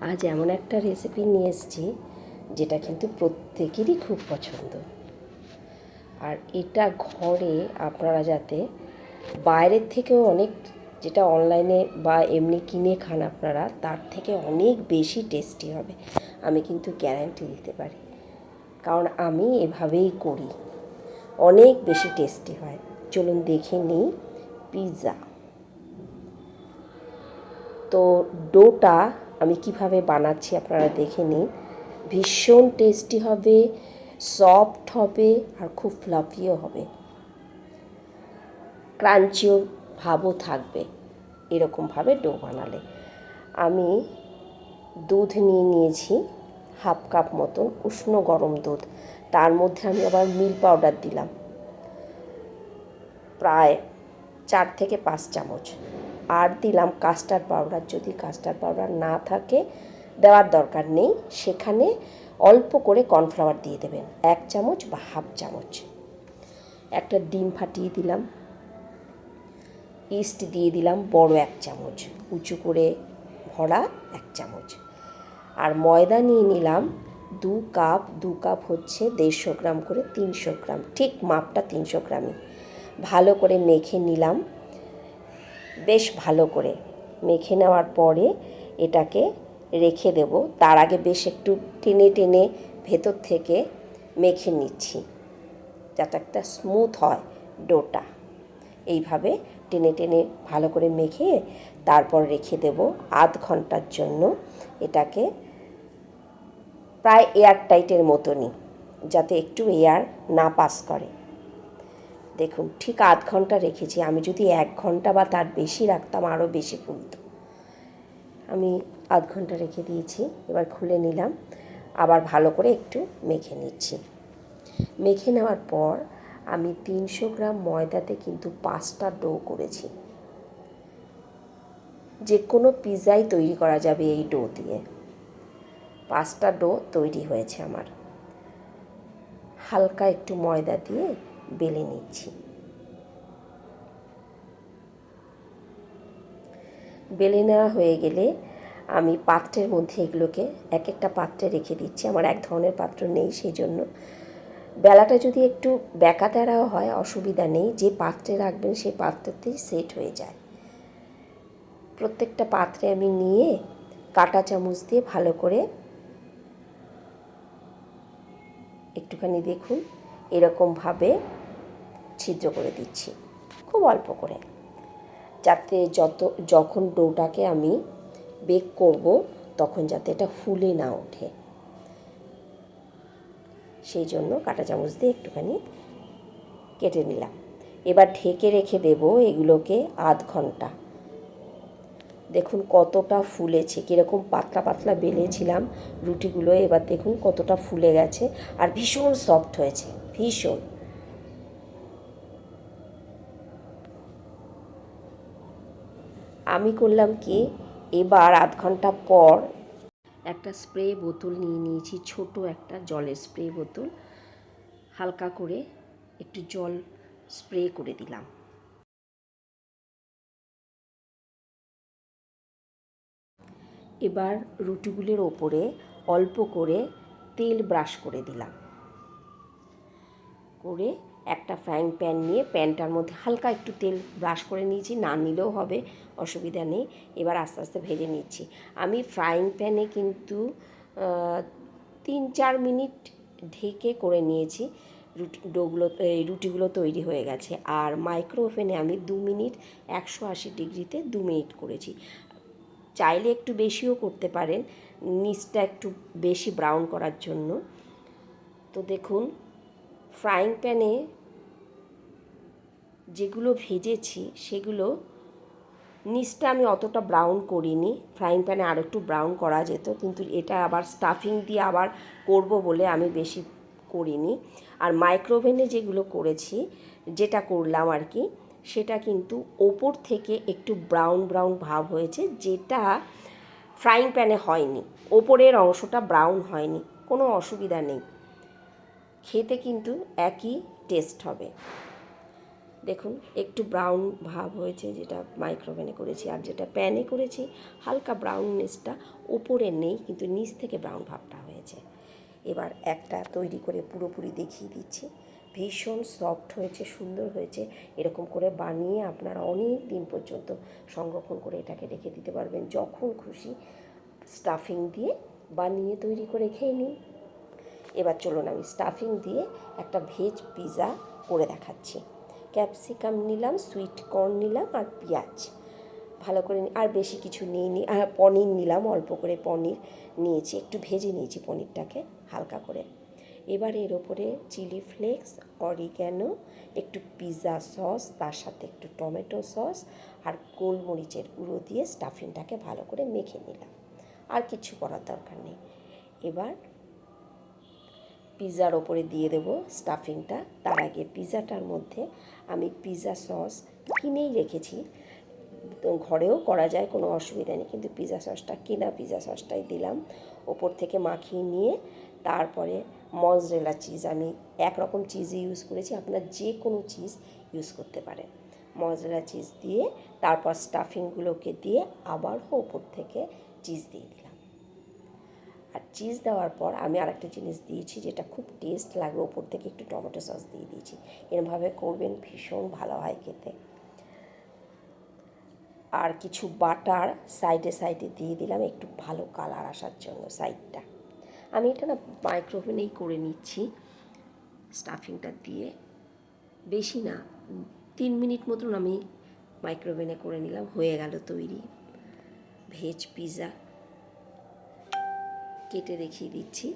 আজ এমন একটা রেসিপি নিয়ে এসেছি, যেটা কিন্তু প্রত্যেকেরই খুব পছন্দ। আর এটা ঘরে আপনারা যাতে বাইরের থেকেও অনেক যেটা অনলাইনে বা এমনি কিনে খান আপনারা, তার থেকে অনেক বেশি টেস্টি হবে। আমি কিন্তু গ্যারান্টি দিতে পারি। কারণ আমি এভাবেই করি। অনেক বেশি টেস্টি হয়। চলুন দেখে নিই পিৎজা তো ডোটা আমি কীভাবে বানাচ্ছি আপনারা দেখে নিন। ভীষণ টেস্টি হবে সফট হবে, আর খুব ফ্লাফিও হবে। ক্রাঞ্চিও ভাবও থাকবে এরকমভাবে ডো বানালে। আমি দুধ নিয়ে নিয়েছি হাফ কাপ মতন উষ্ণ গরম দুধ। তার মধ্যে আমি আবার মিল পাউডার দিলাম। প্রায় চার থেকে পাঁচ চামচ। আর দিলাম কাস্টার্ড পাউডার যদি কাস্টার্ড পাউডার না থাকে, দেওয়ার দরকার নেই। সেখানে অল্প করে কর্নফ্লাওয়ার দিয়ে দেবেন, এক চামচ বা হাফ চামচ। একটা ডিম ফাটিয়ে দিলাম। ইস্ট দিয়ে দিলাম বড় এক চামচ। উঁচু করে ভরা এক চামচ। আর ময়দা নিয়ে নিলাম দু কাপ দু কাপ হচ্ছে দেড়শো গ্রাম করে তিনশো গ্রাম। ঠিক মাপটা তিনশো গ্রামই। ভালো করে মেখে নিলাম। বেশ ভালো করে মেখে নেওয়ার পরে এটাকে রেখে দেব। তার আগে বেশ একটু টেনে টেনে ভেতর থেকে মেখে নিচ্ছি যাতে একটা স্মুথ হয় ডোটা। এইভাবে টেনে টেনে ভালো করে মেখে তারপর রেখে দেব আধ ঘণ্টার জন্য এটাকে প্রায় এয়ার টাইটের মতনই, যাতে একটু এয়ার না পাস করে। দেখুন, ঠিক আধ ঘণ্টা রেখেছি। আমি যদি এক ঘণ্টা বা তার বেশি রাখতাম, আরও বেশি ফুলত আমি আধ ঘণ্টা রেখে দিয়েছি, এবার খুলে নিলাম। আবার ভালো করে একটু মেখে নিচ্ছি। মেখে নেওয়ার পর আমি তিনশো গ্রাম ময়দাতে কিন্তু পাঁচটা ডো করেছি। যে কোনো পিৎজাই তৈরি করা যাবে এই ডো দিয়ে। পাঁচটা ডো তৈরি হয়েছে আমার। হালকা একটু ময়দা দিয়ে বেলে নিচ্ছি। বেলে নেওয়া হয়ে গেলে আমি পাত্রের মধ্যে এগুলোকে এক একটা পাত্রে রেখে দিচ্ছি। আমার এক ধরনের পাত্র নেই সেই জন্য বেলাটা যদি একটু ব্যাকা তেরাও হয়, অসুবিধা নেই। যে পাত্রে রাখবেন সেই পাত্রতেই সেট হয়ে যায়। প্রত্যেকটা পাত্রে আমি নিয়ে কাটা চামচ দিয়ে ভালো করে একটুখানি দেখুন। এরকমভাবে ছিদ্র করে দিচ্ছি, খুব অল্প করে। যাতে যত, যখন ডোটাকে আমি বেক করব, তখন যাতে এটা ফুলে না ওঠে। সেই জন্য কাঁটা চামচ দিয়ে একটুখানি কেটে নিলাম। এবার ঢেকে রেখে দেব এগুলোকে আধ ঘণ্টা। দেখুন কতটা ফুলেছে, কীরকম পাতলা পাতলা বেলেছিলাম রুটিগুলো, এবার দেখুন কতটা ফুলে গেছে আর ভীষণ সফট হয়েছে। ভীষণ। আমি করলাম কি? এবার আধ ঘণ্টা পর একটা স্প্রে বোতল নিয়ে নিয়েছি, ছোট একটা জলের স্প্রে বোতল। হালকা করে একটু জল স্প্রে করে দিলাম। এবার রুটিগুলির ওপরে অল্প করে তেল ব্রাশ করে দিলাম। করে একটা ফ্রাইং প্যান নিয়ে প্যানটার মধ্যে হালকা একটু তেল ব্রাশ করে নিয়েছি, না নিলেও হবে, অসুবিধা নেই। এবার আস্তে আস্তে ভেজে নিচ্ছি। আমি ফ্রাইং প্যানে কিন্তু তিন চার মিনিট ঢেকে করে নিয়েছি। রুটি, ডোগুলো, এই রুটিগুলো তৈরি হয়ে গেছে। আর মাইক্রো ওভেনে আমি দু মিনিট, একশো আশি ডিগ্রিতে দু মিনিট করেছি। চাইলে একটু বেশিও করতে পারেন, নিচটা একটু বেশি ব্রাউন করার জন্য। তো দেখুন ফ্রাইং প্যানে যেগুলো ভেজেছি, সেগুলো নিচটা আমি অতটা ব্রাউন করিনি। ফ্রাইং প্যানে আর একটু ব্রাউন করা যেত, কিন্তু এটা আবার স্টাফিং দিয়ে আবার করব বলে আমি বেশি করিনি। আর মাইক্রোওভেনে যেগুলো করেছি, যেটা করলাম আর কি, সেটা কিন্তু ওপর থেকে একটু ব্রাউন ব্রাউন ভাব হয়েছে, যেটা ফ্রাইং প্যানে হয়নি। ওপরের অংশটা ব্রাউন হয়নি, কোনো অসুবিধা নেই। খেতে কিন্তু একই টেস্ট হবে। দেখুন, একটু ব্রাউন ভাব হয়েছে যেটা মাইক্রোওভেনে করেছি আর যেটা প্যানে করেছি, হালকা ব্রাউননেসটা ওপরে নেই, কিন্তু নিচ থেকে ব্রাউন ভাবটা হয়েছে। এবার একটা তৈরি করে পুরোপুরি দেখিয়ে দিচ্ছি। ভীষণ সফট হয়েছে, সুন্দর হয়েছে। এরকম করে বানিয়ে আপনারা অনেক দিন পর্যন্ত সংরক্ষণ করে এটাকে রেখে দিতে পারবেন। যখন খুশি স্টাফিং দিয়ে বানিয়ে তৈরি করে খেয়ে নিন। এবার চলুন আমি স্টাফিং দিয়ে একটা ভেজ পিৎজা করে দেখাচ্ছি। ক্যাপসিকাম নিলাম সুইট কর্ন নিলাম আর পেঁয়াজ। ভালো করে নি- আর বেশি কিছু নিইনি আর পনির নিলাম, অল্প করে পনির নিয়েছি, একটু ভেজে নিয়েছি পনিরটাকে হালকা করে। এবার এর ওপরে চিলি ফ্লেক্স অরিগ্যানো একটু পিৎজা সস তার সাথে একটু টমেটো সস আর গোলমরিচের গুঁড়ো দিয়ে স্টাফিংটাকে ভালো করে মেখে নিলাম। আর কিছু করার দরকার নেই। এবার পিৎজার ওপরে দিয়ে দেবো স্টাফিংটা। তার আগে পিৎজাটার মধ্যে আমি পিৎজা সস কিনেই রেখেছি। ঘরেও করা যায়, কোনো অসুবিধা নেই। কিন্তু পিৎজা সসটা কিনা পিৎজা সসটাই দিলাম। ওপর থেকে মাখিয়ে নিয়ে তারপরে মজরেলা চিজ। আমি একরকম চিজই ইউজ করেছি, আপনার যে কোনো চিজ ইউজ করতে পারেন। মজরেলা চিজ দিয়ে, তারপর স্টাফিংগুলোকে দিয়ে আবারও ওপর থেকে চিজ দিয়ে দিলাম। আর চিজ দেওয়ার পর আমি আরেকটা জিনিস দিয়েছি যেটা খুব টেস্ট লাগে ওপর থেকে একটু টমেটো সস দিয়ে দিয়েছি। এরমভাবে করবেন, ভীষণ ভালো হয় খেতে। আর কিছু বাটার সাইডে সাইডে দিয়ে দিলাম একটু ভালো কালার আসার জন্য সাইডটা আমি এটা না মাইক্রোওভেনেই করে নিচ্ছি স্টাফিংটা দিয়ে। বেশি না, তিন মিনিট মতন আমি মাইক্রোওভেনে করে নিলাম, হয়ে গেল তৈরি। ভেজ পিৎজা কেটে দেখিয়ে দিচ্ছি।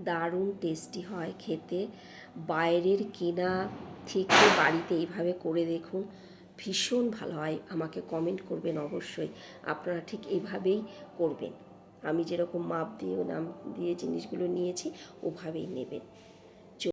দারুণ টেস্টি হয় খেতে। বাইরের কেনা থেকে বাড়িতে এইভাবে করে দেখুন, ভীষণ ভালো হয়। আমাকে কমেন্ট করবেন অবশ্যই। আপনারা ঠিক এভাবেই করবেন। আমি যেরকম মাপ দিয়ে, নাম দিয়ে জিনিসগুলো নিয়েছি, ওভাবেই নেবেন।